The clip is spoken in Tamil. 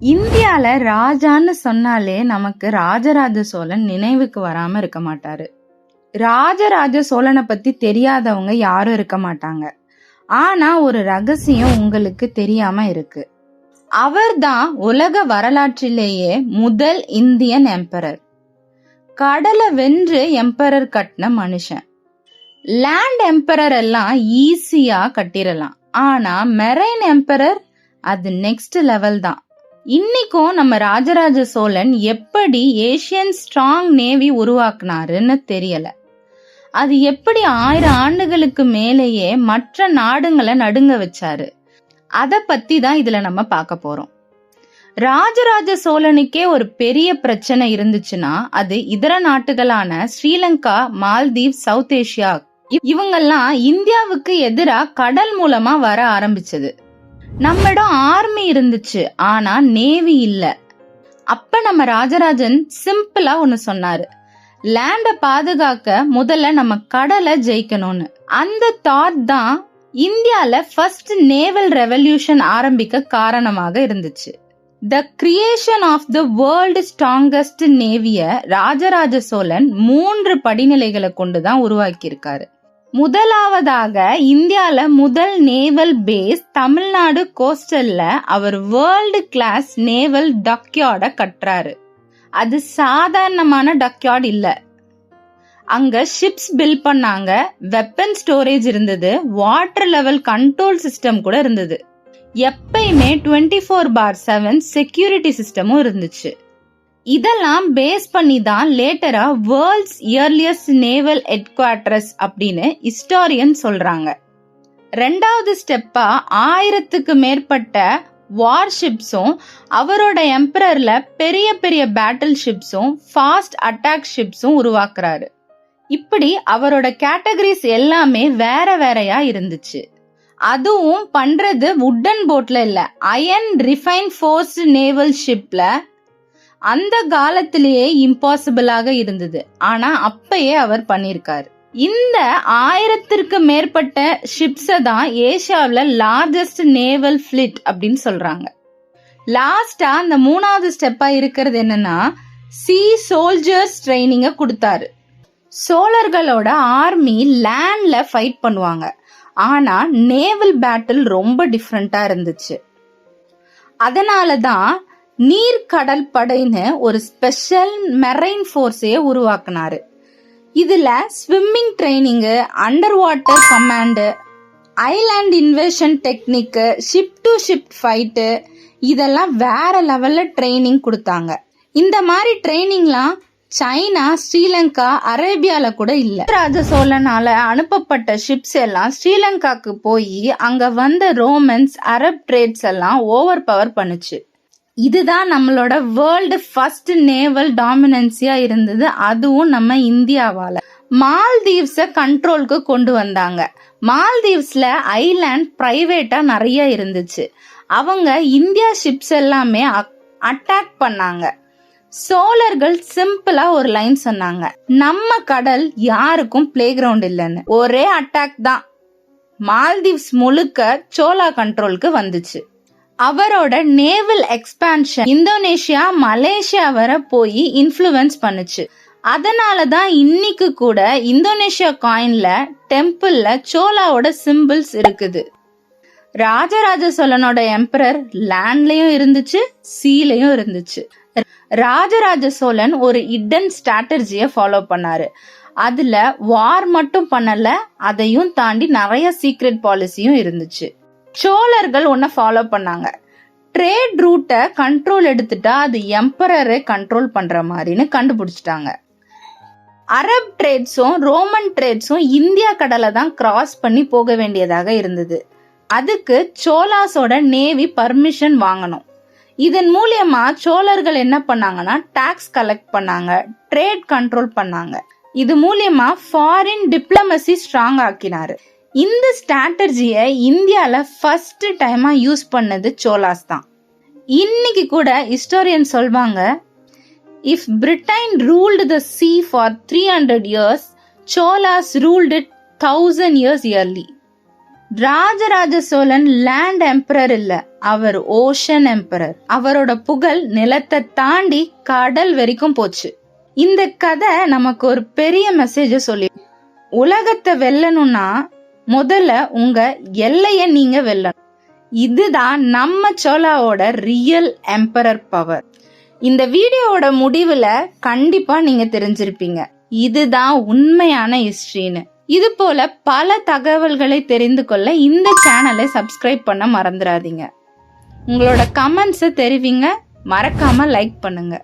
இந்தியால ராஜான்னு சொன்னாலே நமக்கு ராஜராஜ சோழன் நினைவுக்கு வராம இருக்க மாட்டாரு. ராஜராஜ சோழனை பத்தி தெரியாதவங்க யாரும் இருக்க மாட்டாங்க. ஆனா ஒரு ரகசியம் உங்களுக்கு தெரியாம இருக்கு. அவர்தான் உலக வரலாற்றிலேயே முதல் இந்தியன் எம்பரர். கடலை வென்று எம்பரர் கட்டின மனுஷன். லேண்ட் எம்பரர் எல்லாம் ஈஸியா கட்டிடலாம் ஆனா மெரைன் எம்பரர் அது நெக்ஸ்ட் லெவல் தான். இன்னைக்கும் நம்ம ராஜராஜ சோழன் எப்படி ஏசியன் ஸ்ட்ராங் நேவி உருவாக்குனாருன்னு தெரியல. அது எப்படி ஆயிரம் ஆண்டுகளுக்கு மேலேயே மற்ற நாடுங்களை நடுங்க வச்சாரு. அத பத்தி தான் இதுல நம்ம பார்க்க போறோம். ராஜராஜ சோழனுக்கே ஒரு பெரிய பிரச்சனை இருந்துச்சுன்னா அது இதர நாட்டுகளான ஸ்ரீலங்கா மால்தீவ் சவுத் ஏசியா இவங்கெல்லாம் இந்தியாவுக்கு எதிராக கடல் மூலமா வர ஆரம்பிச்சது. நம்மிடம் ஆர்மி இருந்துச்சு ஆனா நேவி இல்ல. அப்ப நம்ம ராஜராஜன் சிம்பிளா ஒன்னு சொன்னாரு. லேண்ட பாதுகாக்க முதல்ல நம்ம கடலை ஜெயிக்கணும்னு. அந்த தாட் தான் இந்தியால ஃபர்ஸ்ட் நேவல் ரெவல்யூஷன் ஆரம்பிக்க காரணமாக இருந்துச்சு. The creation of the world strongest நேவிய Rajaraja Cholan மூன்று படிநிலைகளை கொண்டு தான் உருவாக்கியிருக்காரு. முதலாவதாக இந்தியால முதல் நேவல் பேஸ் தமிழ்நாடு கோஸ்டல்ல அவர் வேர்ல்டு கிளாஸ் நேவல் டக்யார்ட கட்டுறாரு. அது சாதாரணமான டக்யார்ட் இல்ல. அங்க ஷிப்ஸ் பில்ட் பண்ணாங்க வெப்பன் ஸ்டோரேஜ் இருந்தது வாட்டர் லெவல் கண்ட்ரோல் சிஸ்டம் கூட இருந்தது. எப்பயுமே twenty four by seven security சிஸ்டமும் இருந்துச்சு. இதெல்லாம் பேஸ் பண்ணி தான் லேட்டரா வேர்ல்ட்ஸ் இயர்லியஸ்ட் நேவல் ஹெட்குவார்டர்ஸ் அப்படின்னு ஹிஸ்டாரியன் சொல்றாங்க. ரெண்டாவது ஸ்டெப்பா ஆயிரத்துக்கு மேற்பட்ட வார்ஷிப்ஸும் அவரோட எம்பரர்ல பெரிய பெரிய பேட்டில் ஷிப்ஸும் ஃபாஸ்ட் அட்டாக் ஷிப்ஸும் உருவாக்குறாரு. இப்படி அவரோட கேட்டகரிஸ் எல்லாமே வேற வேறையா இருந்துச்சு. அதுவும் பண்றது உட்டன் போட்ல இல்ல அயன் ரிஃபைன் ஃபோர்ஸ் நேவல் ஷிப்ல அந்த காலத்திலேயே இம்பாசிபிளாக இருந்தது. ஆனா அப்பயே அவர் பண்ணிருக்காரு. இந்த ஆயிரத்திற்கு மேற்பட்ட ஷிப்ஸை தான் ஏஷியாவில் லார்ஜஸ்ட் நேவல் ஃபிளிட் அப்படின்னு சொல்றாங்க. லாஸ்டா அந்த மூணாவது ஸ்டெப்பா இருக்கிறது என்னன்னா சி சோல்ஜர்ஸ் ட்ரைனிங்க கொடுத்தாரு. சோழர்களோட ஆர்மி லேண்ட்ல ஃபைட் பண்ணுவாங்க. ஆனா நேவல் பேட்டில் ரொம்ப டிஃப்ரெண்டா இருந்துச்சு. அதனால தான் நீர்க்கடல் படைன்னு ஒரு ஸ்பெஷல் மெரைன் ஃபோர்ஸையே உருவாக்குனாரு. இதுல swimming training under water command island invasion technique ship to ship fight இதெல்லாம் வேற லெவல்ல ட்ரைனிங் கொடுத்தாங்க. இந்த மாதிரி ட்ரைனிங்லாம் சைனா ஸ்ரீலங்கா அரேபியால கூட இல்ல. ராஜ சோழனால அனுப்பப்பட்ட ஷிப்ஸ் எல்லாம் ஸ்ரீலங்காக்கு போய் அங்க வந்த ரோமன்ஸ் அரப் ட்ரேட்ஸ் எல்லாம் ஓவர் பவர் பண்ணுச்சு. இதுதான் நம்மளோட வேர்ல்டு ஃபர்ஸ்ட் நேவல் டாமினன்சியா இருந்தது. அதுவும் நம்ம இந்தியாவால. மால்தீவ்ஸ கண்ட்ரோலுக்கு கொண்டு வந்தாங்க. மால்தீவ்ஸ்ல ஐலாண்ட் பிரைவேட்டா நிறைய இருந்துச்சு. அவங்க இந்தியா ஷிப்ஸ் எல்லாமே அட்டாக் பண்ணாங்க. சோழர்கள் சிம்பிளா ஒரு லைன் சொன்னாங்க. நம்ம கடல் யாருக்கும் பிளே கிரவுண்ட் இல்லைன்னு. ஒரே அட்டாக் தான். மால்தீவ்ஸ் முழுக்க சோலா கண்ட்ரோலுக்கு வந்துச்சு. அவரோட நேவல் எக்ஸ்பான்ஷன் இந்தோனேஷியா மலேசியா வர போய் இன்ஃப்ளூயன்ஸ் பண்ணுச்சு. அதனால தான் இன்னைக்கு கூட இந்தோனேஷியா காயின்ல டெம்பிள்ல சோலாவோட சிம்பிள்ஸ் இருக்குது. ராஜராஜ சோழனோட எம்பரர் லேண்ட்லயும் இருந்துச்சு சீலையும் இருந்துச்சு. ராஜராஜ சோழன் ஒரு இடன் ஸ்ட்ராட்டஜிய ஃபாலோ பண்ணாரு. அதுல வார் மட்டும் பண்ணல அதையும் தாண்டி நிறைய சீக்ரெட் பாலிசியும் இருந்துச்சு. சோழர்கள் ஒன்ன ஃபாலோ பண்ணாங்க. ட்ரேட் ரூட்டை கண்ட்ரோல் எடுத்துட்டா அது எம்பரரை கண்ட்ரோல் பண்ற மாதிரின்னு கண்டுபிடிச்சிட்டாங்க. அரப் ட்ரேட்ஸும் ரோமன் ட்ரேட்ஸும் இந்தியா கடலை தான் கிராஸ் பண்ணி போக வேண்டியதாக இருந்தது. அதுக்கு சோலாஸோட நேவி பர்மிஷன் வாங்கணும். இதன் மூலியமா சோழர்கள் என்ன பண்ணாங்கன்னா டாக்ஸ் கலெக்ட் பண்ணாங்க ட்ரேட் கண்ட்ரோல் பண்ணாங்க. இது மூலியமா ஃபாரின் டிப்ளமசி ஸ்ட்ராங் ஆக்கினாரு. இந்த ஸ்ட்ராட்டஜியை இந்தியாவில் ஃபஸ்ட்டு டைமாக யூஸ் பண்ணது சோலாஸ் தான். இன்னைக்கு கூட ஹிஸ்டோரியன் சொல்வாங்க if Britain ruled the sea for three hundred years Cholas ruled thousand years early Rajaraja Cholan land emperor இல்ல அவர் ஓஷன் எம்பரர் அவரோட புகழ் நிலத்தை தாண்டி கடல் வரைக்கும் போச்சு. இந்த கதை நமக்கு ஒரு பெரிய மெசேஜ சொல்லி உலகத்தை வெல்லணும்னா முதல்ல உங்க எல்லைய நீங்க வெல்லணும். இதுதான் நம்ம சோலாவோட ரியல் எம்பரர் பவர் இந்த வீடியோவோட முடிவுல கண்டிப்பா நீங்க தெரிஞ்சிருப்பீங்க. இதுதான் உண்மையான ஹிஸ்டரின்னு இது போல பல தகவல்களை தெரிந்து கொள்ள இந்த சேனலை சப்ஸ்கிரைப் பண்ண மறந்துடாதீங்க. உங்களோட கமெண்ட்ஸை தெரிவிங்க. மறக்காம லைக் பண்ணுங்க.